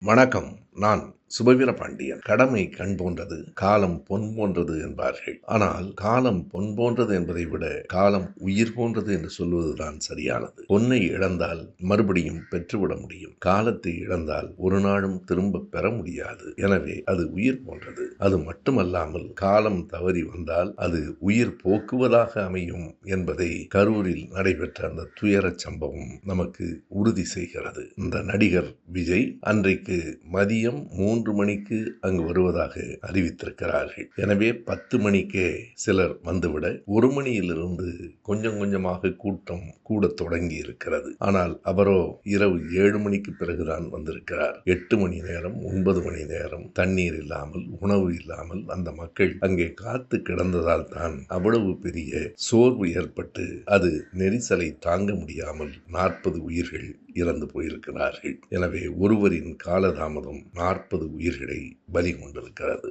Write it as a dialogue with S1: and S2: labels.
S1: வணக்கம். நான் சுபவீர பாண்டியன். கடமை கண் போன்றது காலம் பொன் போன்றது என்பார்கள். ஆனால் காலம் பொன் போன்றது என்பதை விட காலம் உயிர் போன்றது என்று சொல்வதுதான் சரியானது. பொன்னை இழந்தால் மறுபடியும் பெற்றுவிட முடியும். காலத்தை இழந்தால் ஒரு நாளும் திரும்ப பெற முடியாது. எனவே அது உயிர் போன்றது. அது மட்டுமல்லாமல் காலம் தவறி வந்தால் அது உயிர் போக்குவதாக அமையும் என்பதை கரூரில் நடைபெற்ற அந்த துயரச் சம்பவம் நமக்கு உறுதி செய்கிறது. இந்த நடிகர் விஜய் அன்றைக்கு மதியம் மூன்று மணிக்கு அங்கு வருவதாக அறிவித்திருக்கிறார்கள். எனவே பத்து மணிக்கே சிலர் வந்துவிட ஒரு மணியிலிருந்து கொஞ்சம் கொஞ்சமாக கூட்டம் கூட தொடங்கி இருக்கிறது ஆனால் அவரோ இரவு ஏழு மணிக்கு பிறகுதான் வந்திருக்கிறார். எட்டு மணி நேரம் ஒன்பது மணி நேரம் தண்ணீர் இல்லாமல் உணவு இல்லாமல் அந்த மக்கள் அங்கே காத்து கிடந்ததால் தான் அவ்வளவு பெரிய சோர்வு ஏற்பட்டு அது நெரிசலை தாங்க முடியாமல் நாற்பது உயிர்கள் இறந்து போயிருக்கிறார்கள். எனவே ஒருவரின் காலதாமதம் நாற்பது உயிர்களை பலி கொண்டிருக்கிறது.